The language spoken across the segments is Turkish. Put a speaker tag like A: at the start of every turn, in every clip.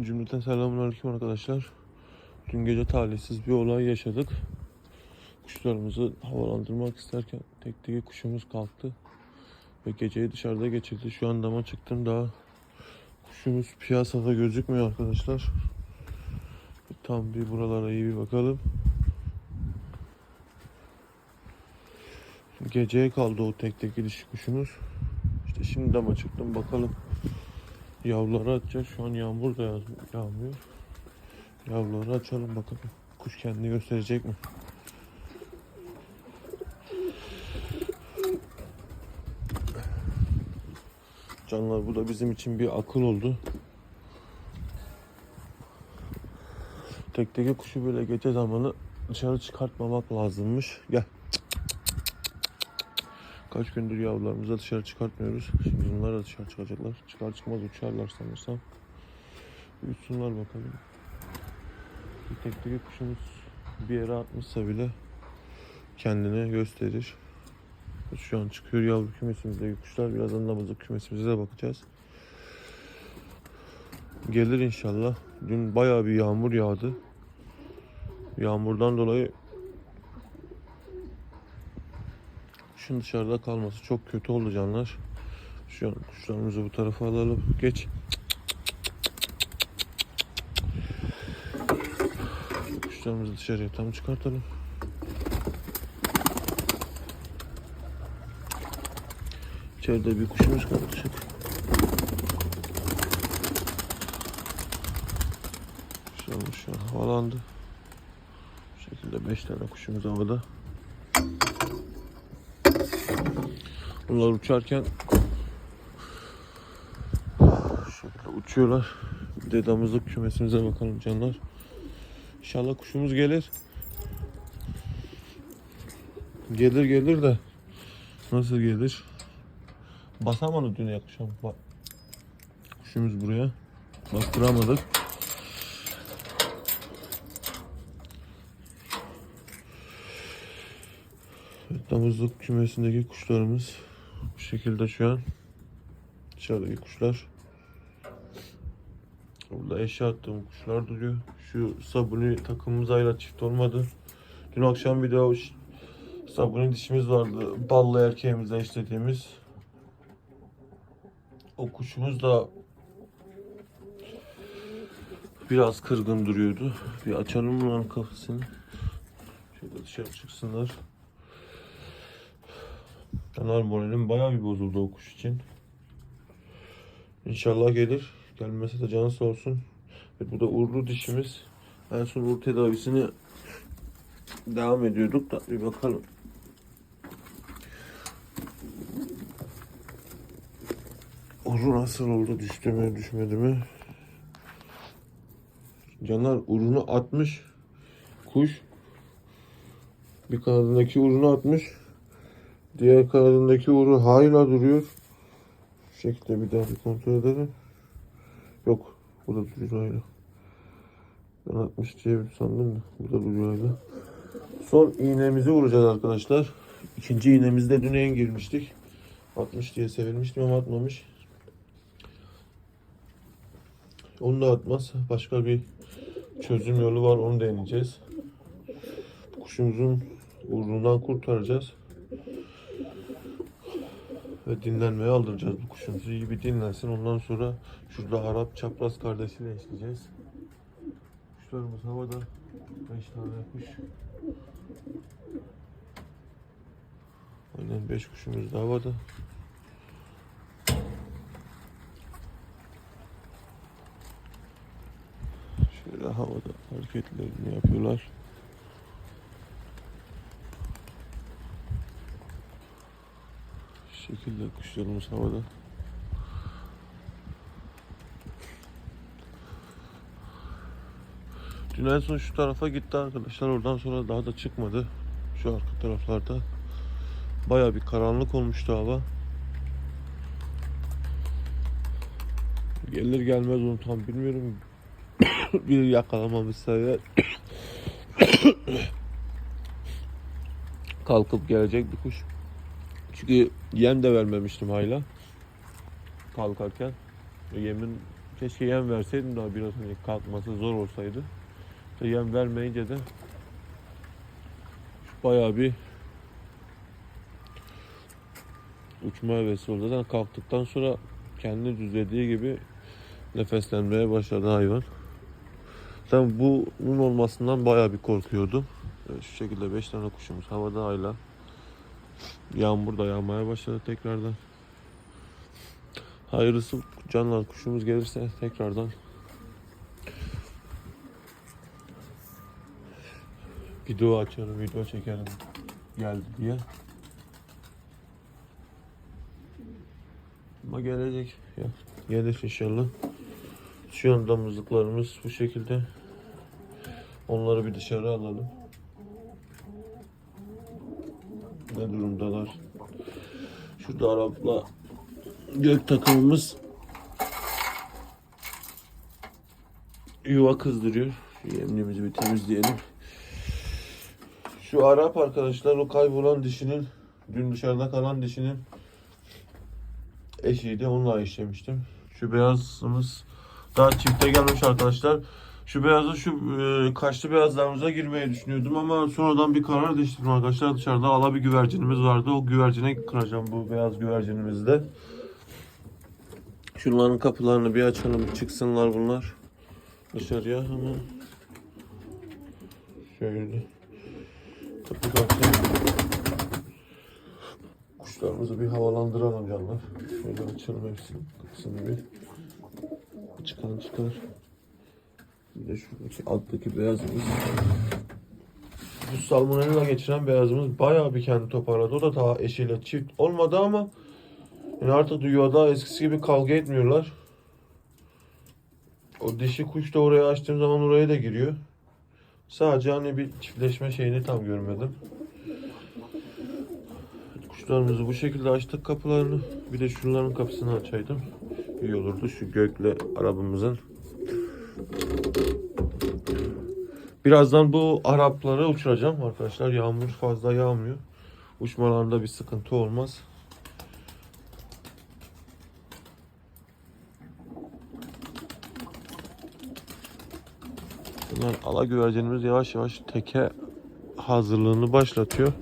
A: Cümleten selamünaleyküm arkadaşlar. Dün gece talihsiz bir olay yaşadık. Kuşlarımızı havalandırmak isterken tekteki kuşumuz kalktı. Ve geceyi dışarıda geçirdi. Şu an dama çıktım daha kuşumuz piyasada gözükmüyor arkadaşlar. Tam bir buralara iyi bir bakalım. Geceye kaldı o tekteki dişi kuşumuz. İşte şimdi dama çıktım bakalım. Yavruları açacağız. Şu an yağmur da yağ- yağmıyor. Yavruları açalım bakalım. Kuş kendini gösterecek mi? Canlar bu da bizim için bir akıl oldu. Tekteki kuşu böyle gece zamanı dışarı çıkartmamak lazımmış. Gel. Kaç gündür yavrularımızı dışarı çıkartmıyoruz. Şimdi bunlar da dışarı çıkacaklar. Çıkar çıkmaz uçarlar sanırsam. Uyusunlar bakalım. Bir tekteki kuşumuz bir yere atmışsa bile kendini gösterir. Şu an çıkıyor yavru kümesimizdeki kuşlar. Birazdan damızlık kümesimize de bakacağız. Gelir inşallah. Dün bayağı bir yağmur yağdı. Yağmurdan dolayı kuşun dışarıda kalması çok kötü oldu canlar. Şu an kuşlarımızı bu tarafa alalım. Geç. Kuşlarımızı dışarıya tam çıkartalım. İçeride bir kuşumuz kaldı. Çık. Kuşlarımız şu an havalandı. Bu şekilde 5 tane kuşumuz havada. Bunlar uçarken şekilde uçuyorlar. Bir de damızlık kümesimize bakalım canlar. İnşallah kuşumuz gelir. Gelir gelir de nasıl gelir? Basamadı dün akşam. Bak. Kuşumuz buraya. Bastıramadık. Damızlık kümesindeki kuşlarımız bu şekilde şu an. Dışarıdaki kuşlar. Burada eşya attığım kuşlar duruyor. Şu sabuni takımımız hala çift olmadı. Dün akşam bir ş- sabuni dişimiz vardı. Ballı erkeğimizle eşlediğimiz. O kuşumuz da biraz kırgın duruyordu. Bir açalım mı kafasını? Şöyle dışarı çıksınlar. Kanal moralim bayağı bir bozuldu o kuş için. İnşallah gelir. Gelmese de canı sağ olsun. Ve bu da uğurlu dişimiz. En son uğur tedavisini devam ediyorduk da bir bakalım. Uru nasıl oldu? Düştü mü düşmedi mi? Canlar urunu atmış. Kuş. Bir kanadındaki urunu atmış. Diğer kanadındaki uru hala duruyor. Şu şekilde bir daha bir kontrol edelim. Yok. Bu da duruyor hala. Ben atmış diye bir sandım da. Bu da duruyor hala. Son iğnemizi vuracağız arkadaşlar. İkinci iğnemizde dün en girmiştik. 60 diye sevilmiştim ama atmamış. Onu da atmaz. Başka bir çözüm yolu var. Onu deneyeceğiz. Kuşumuzun uğrundan kurtaracağız. Ve dinlenmeye aldıracağız bu kuşumuzu. İyi bir dinlensin. Ondan sonra şurada Arap çapraz kardeşiyle eşleyeceğiz. Kuşlarımız havada. 5 tane kuş. Aynen 5 kuşumuz da havada. Şöyle havada hareketlerini yapıyorlar. Şekilde kuşlarımız havada. Dün en son şu tarafa gitti arkadaşlar. Oradan sonra daha da çıkmadı. Şu arka taraflarda. Baya bir karanlık olmuştu hava. Gelir gelmez onu tam bilmiyorum. bir yakalamamışsa eğer kalkıp gelecek bir kuş. Çünkü yem de vermemiştim hala. Kalkarken. Yemin Keşke yem verseydim daha biraz hani kalkması zor olsaydı. İşte yem vermeyince de bayağı bir uçma hevesi oldu. Zaten kalktıktan sonra kendini düzlediği gibi nefeslenmeye başladı hayvan. Zaten bunun olmasından bayağı bir korkuyordum. Evet, Şu şekilde 5 tane kuşumuz havada hala. Yağmur da yağmaya başladı tekrardan. Hayırlısı canlar kuşumuz gelirse tekrardan video açarım, video çekerim geldi diye. Ama gelecek ya. Gelir inşallah. Şu an damızlıklarımız bu şekilde. Onları bir dışarı alalım. Ne durumdalar? Şurada Arap'la gök takımımız yuva kızdırıyor. Şu yemliğimizi bir temizleyelim. Şu Arap arkadaşlar o kaybolan dişinin dün dışarıda kalan dişinin eşiydi. Onunla işlemiştim. Şu beyazımız daha çifte gelmiş arkadaşlar. Şu beyazı şu e, kaşlı beyazlarımıza girmeyi düşünüyordum ama sonradan bir karar değiştirdim arkadaşlar. Dışarıda ala bir güvercinimiz vardı. O güvercine kıracağım bu beyaz güvercinimizi de. Şunların kapılarını bir açalım. Çıksınlar bunlar. Dışarıya hemen. Şöyle. Kapı kapı. Kuşlarımızı bir havalandıralım canlar. Şöyle açalım hepsini. Kapısını bir. Çıkan çıkar. Bir de şuradaki alttaki beyazımız. Bu salmonella geçiren beyazımız bayağı bir kendi toparladı. O da daha eşiyle çift olmadı ama yani artık yuvada eskisi gibi kavga etmiyorlar. O dişi kuş da oraya açtığım zaman oraya da giriyor. Sadece hani bir çiftleşme şeyini tam görmedim. Kuşlarımızı bu şekilde açtık kapılarını. Bir de şunların kapısını açaydım. İyi olurdu şu gökle arabamızın. Birazdan bu Arapları uçuracağım arkadaşlar. Yağmur fazla yağmıyor. Uçmalarında bir sıkıntı olmaz. Bunlar ala güvercinimiz yavaş yavaş teke hazırlığını başlatıyor.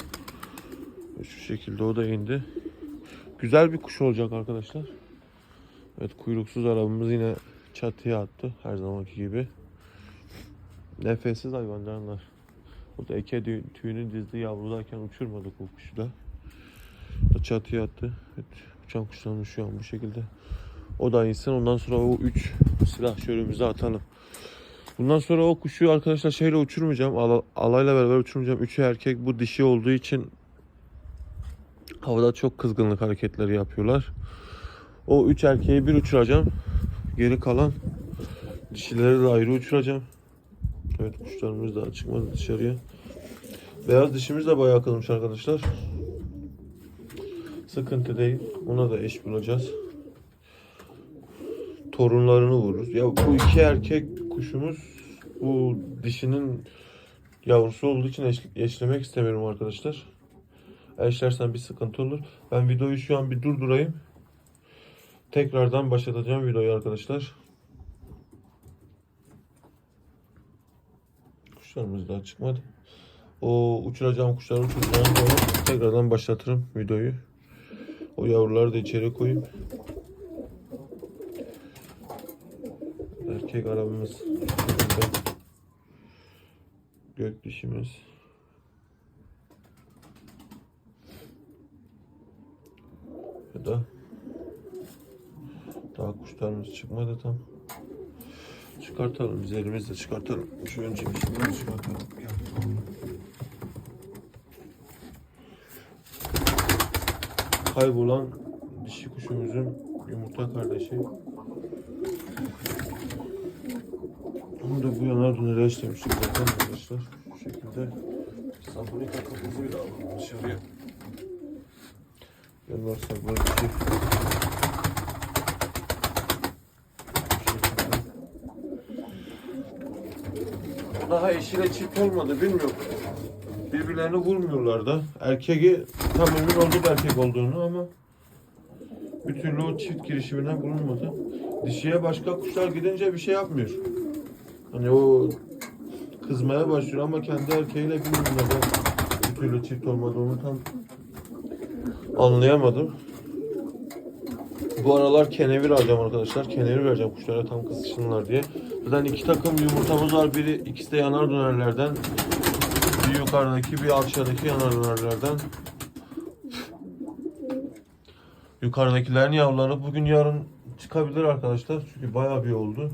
A: Şu şekilde o da indi. Güzel bir kuş olacak arkadaşlar. Evet kuyruksuz arabamız yine çatıya attı her zamanki gibi. Nefessiz hayvan canlar. Burada eke tüy- tüyünü dizdi yavrudayken uçurmadık bu kuşu da. Da çatıya attı. Evet, uçan kuşlarımız şu an bu şekilde. O da insin. Ondan sonra o 3 silah şörümüze atalım. Bundan sonra o kuşu arkadaşlar şeyle uçurmayacağım. Ala- alayla beraber uçurmayacağım. Üçü erkek bu dişi olduğu için havada çok kızgınlık hareketleri yapıyorlar. O üç erkeği bir uçuracağım. Geri kalan dişileri de ayrı uçuracağım. Evet kuşlarımız daha çıkmadı dışarıya. Beyaz dişimiz de bayağı kılmış arkadaşlar. Sıkıntı değil. Ona da eş bulacağız. Torunlarını vururuz. Ya bu iki erkek kuşumuz bu dişinin yavrusu olduğu için eş- eşlemek istemiyorum arkadaşlar. Eşlersen bir sıkıntı olur. Ben videoyu şu an bir durdurayım. Tekrardan başlatacağım videoyu arkadaşlar. Kuşlarımız daha çıkmadı. O uçuracağım kuşları uçuracağım sonra tekrardan başlatırım videoyu. O yavruları da içeri koyayım. Erkek arabamız. Gök dişimiz. Ya da daha kuşlarımız çıkmadı tam. Çıkartalım biz elimizle çıkartalım. Şu önce bir şunları çıkartalım. Kaybolan dişi kuşumuzun yumurta kardeşi. Onu da bu yanar dönere işlemiştik zaten arkadaşlar. Şu şekilde sabuni takımımızı da alalım dışarıya. Yanlarsa böyle bir şey. Daha eşiyle çift olmadı bilmiyorum. Birbirlerini vurmuyorlar da. Erkeği tam emin olduk erkek olduğunu ama bir türlü o çift girişimine bulunmadı. dişiye başka kuşlar gidince bir şey yapmıyor. Hani o kızmaya başlıyor ama kendi erkeğiyle bilmiyorum neden bir türlü çift olmadığını tam anlayamadım. Bu aralar kenevir alacağım arkadaşlar. Kenevir vereceğim kuşlara tam kızışsınlar diye. Zaten iki takım yumurtamız var. Biri ikisi de yanar dönerlerden. Bir yukarıdaki bir aşağıdaki yanar dönerlerden. Yukarıdakilerin yavruları bugün yarın çıkabilir arkadaşlar. Çünkü bayağı bir oldu.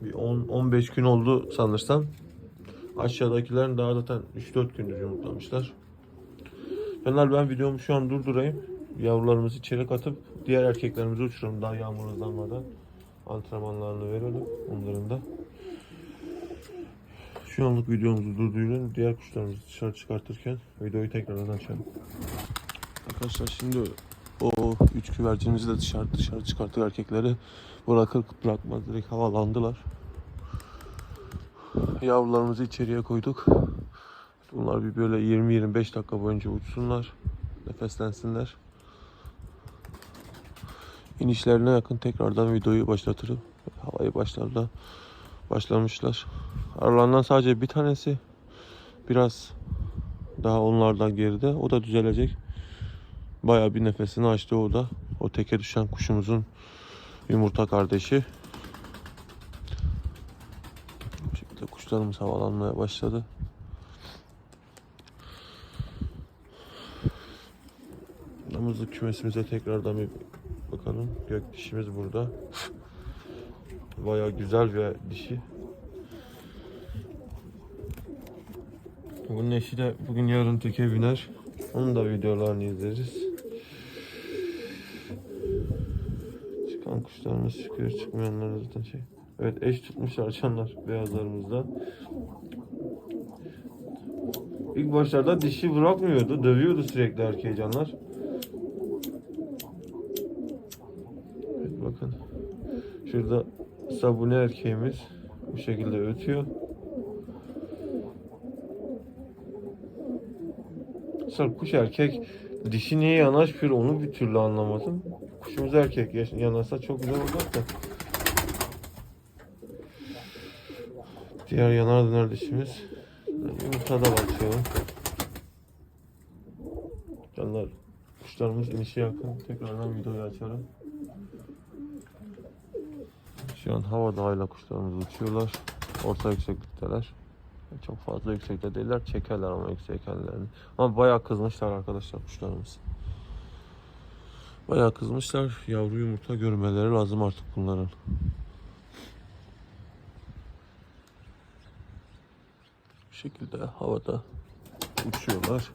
A: Bir 10-15 gün oldu sanırsam. Aşağıdakilerin daha zaten 3-4 gündür yumurtlamışlar. Canlar ben videomu şu an durdurayım. Yavrularımızı içeri katıp diğer erkeklerimizi uçuralım daha yağmur hızlanmadan. Antrenmanlarını verelim onların da. Şu anlık videomuzu durduralım. Diğer kuşlarımızı dışarı çıkartırken videoyu tekrardan açalım. Arkadaşlar şimdi o üç güvercinimizi de dışarı dışarı çıkarttık erkekleri. Bırakır bırakmaz direkt havalandılar. Yavrularımızı içeriye koyduk. Bunlar bir böyle 20-25 dakika boyunca uçsunlar. Nefeslensinler. İnişlerine yakın tekrardan videoyu başlatırım. Havayı başlarla başlamışlar. Aralarından sadece bir tanesi biraz daha onlardan geride. O da düzelecek. Bayağı bir nefesini açtı o da. O teke düşen kuşumuzun yumurta kardeşi. Bu şekilde kuşlarımız havalanmaya başladı. Damızlık kümesimize tekrardan bir bakalım. Gök dişimiz burada. Bayağı güzel bir dişi. Bunun eşi de bugün yarın teke biner. Onun da videolarını izleriz. Çıkan kuşlarımız çıkıyor, çıkmayanlar zaten şey. Evet eş tutmuşlar açanlar beyazlarımızdan. İlk başlarda dişi bırakmıyordu, dövüyordu sürekli erkeği canlar. Evet bakın. Şurada sabune erkeğimiz bu şekilde ötüyor. Mesela kuş erkek dişi niye yanaşmıyor onu bir türlü anlamadım. Kuşumuz erkek yanaşsa çok güzel olacak da. Diğer yanar döner dişimiz. Yumurtada bakıyorum. Canlar kuşlarımız inişe yakın. Tekrardan videoyu açarım. Şu an havada hala kuşlarımız uçuyorlar. Orta yükseklikteler. Çok fazla yüksekte değiller. Çekerler ama yüksek yerlerini. Ama bayağı kızmışlar arkadaşlar kuşlarımız. Bayağı kızmışlar. Yavru yumurta görmeleri lazım artık bunların. Bu şekilde havada uçuyorlar.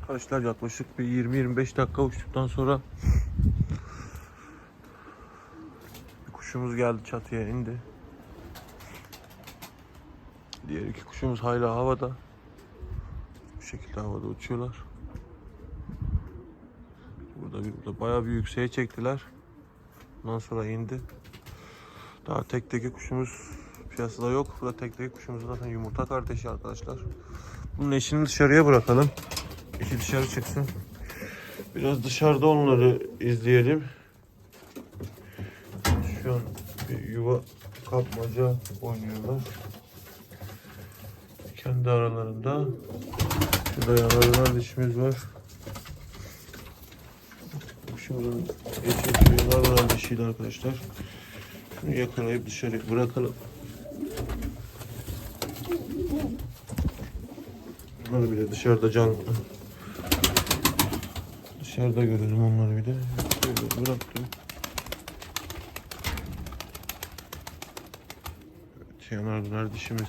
A: Arkadaşlar yaklaşık bir 20-25 dakika uçtuktan sonra bir kuşumuz geldi çatıya indi. Diğer iki kuşumuz hala havada. Bu şekilde havada uçuyorlar. Burada, burada bayağı bir yükseğe çektiler. Ondan sonra indi. Daha tek teki kuşumuz piyasada yok. Bu da tek teki kuşumuz zaten yumurta kardeşi arkadaşlar. Bunun eşini dışarıya bırakalım. Eşi dışarı çıksın. Biraz dışarıda onları izleyelim. Şu an bir yuva kapmaca oynuyorlar. Kendi aralarında. Şurada yanlarında dişimiz var. Kuşumuzun eşi yanlarında dişiydi arkadaşlar. Şunu yakalayıp dışarı bırakalım. Bunları bir de dışarıda can dışarıda görelim onları bir de. Şöyle bıraktım. Yanar döner dişimiz.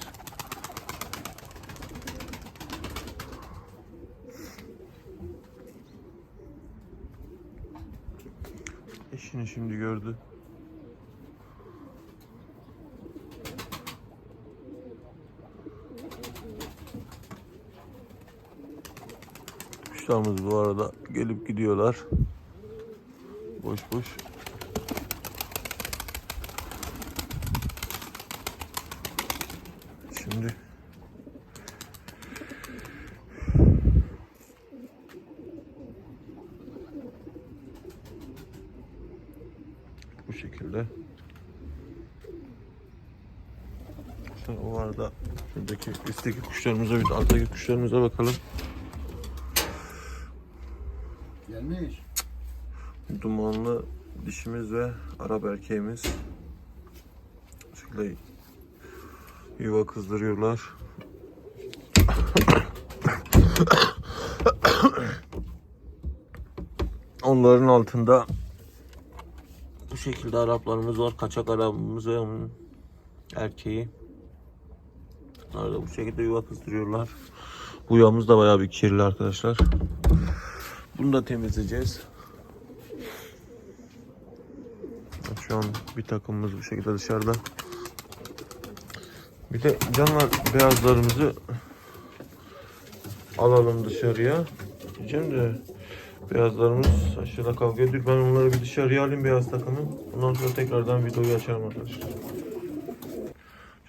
A: Eşini şimdi gördü. Kuşlarımız bu arada gelip gidiyorlar. Boş boş. Şimdi Bu şekilde. Şimdi o arada şuradaki üstteki kuşlarımıza bir de alttaki kuşlarımıza bakalım.
B: Gelmiş.
A: Dumanlı dişimiz ve Arap erkeğimiz. Şekilde yuva kızdırıyorlar. Onların altında bu şekilde Araplarımız var. Kaçak Arapımız ve onun erkeği. Bunlar da bu şekilde yuva kızdırıyorlar. Bu yuvamız da bayağı bir kirli arkadaşlar. Bunu da temizleyeceğiz. Şu an bir takımımız bu şekilde dışarıda. Bir de canlar beyazlarımızı alalım dışarıya. Diyeceğim de beyazlarımız aşağıda kavga ediyor. Ben onları bir dışarıya alayım beyaz takımı. Ondan sonra tekrardan videoyu açarım arkadaşlar.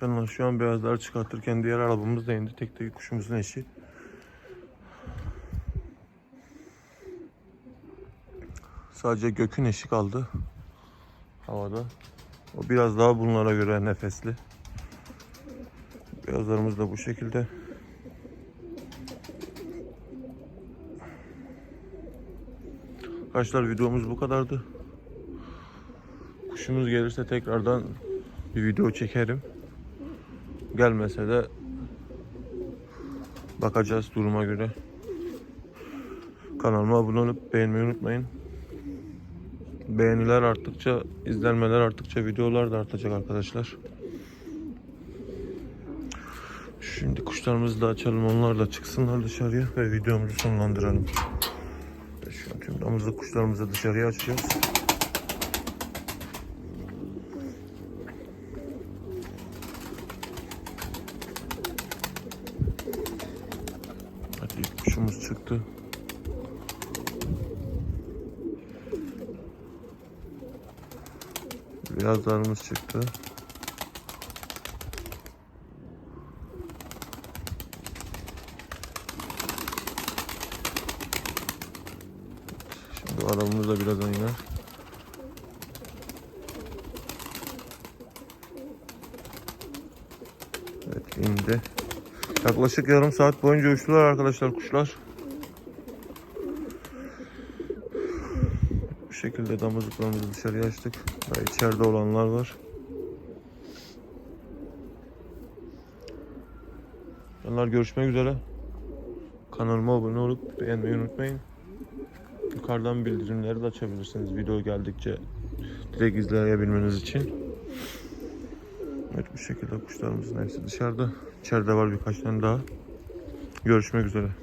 A: Canlar şu an beyazları çıkartırken diğer arabamız da indi. Tek tek kuşumuzun eşi. Sadece gökün eşi kaldı havada. O biraz daha bunlara göre nefesli. Beyazlarımız da bu şekilde. Arkadaşlar videomuz bu kadardı. Kuşumuz gelirse tekrardan bir video çekerim. Gelmese de bakacağız duruma göre. Kanalıma abone olup beğenmeyi unutmayın. Beğeniler arttıkça, izlenmeler arttıkça videolar da artacak arkadaşlar. Şimdi kuşlarımızı da açalım, onlar da çıksınlar dışarıya ve videomuzu sonlandıralım. Ve Şu an tüm damızlık kuşlarımızı dışarıya açacağız. Hadi ilk kuşumuz çıktı. Beyazlarımız çıktı. Şimdi arabamız da birazdan iner. Evet indi. Yaklaşık yarım saat boyunca uçtular arkadaşlar kuşlar. Bu şekilde damızlıklarımızı dışarıya açtık. Daha içeride olanlar var. Canlar görüşmek üzere. Kanalıma abone olup beğenmeyi unutmayın. Yukarıdan bildirimleri de açabilirsiniz video geldikçe direkt izleyebilmeniz için. Evet bu şekilde kuşlarımızın hepsi dışarıda. İçeride var birkaç tane daha. Görüşmek üzere.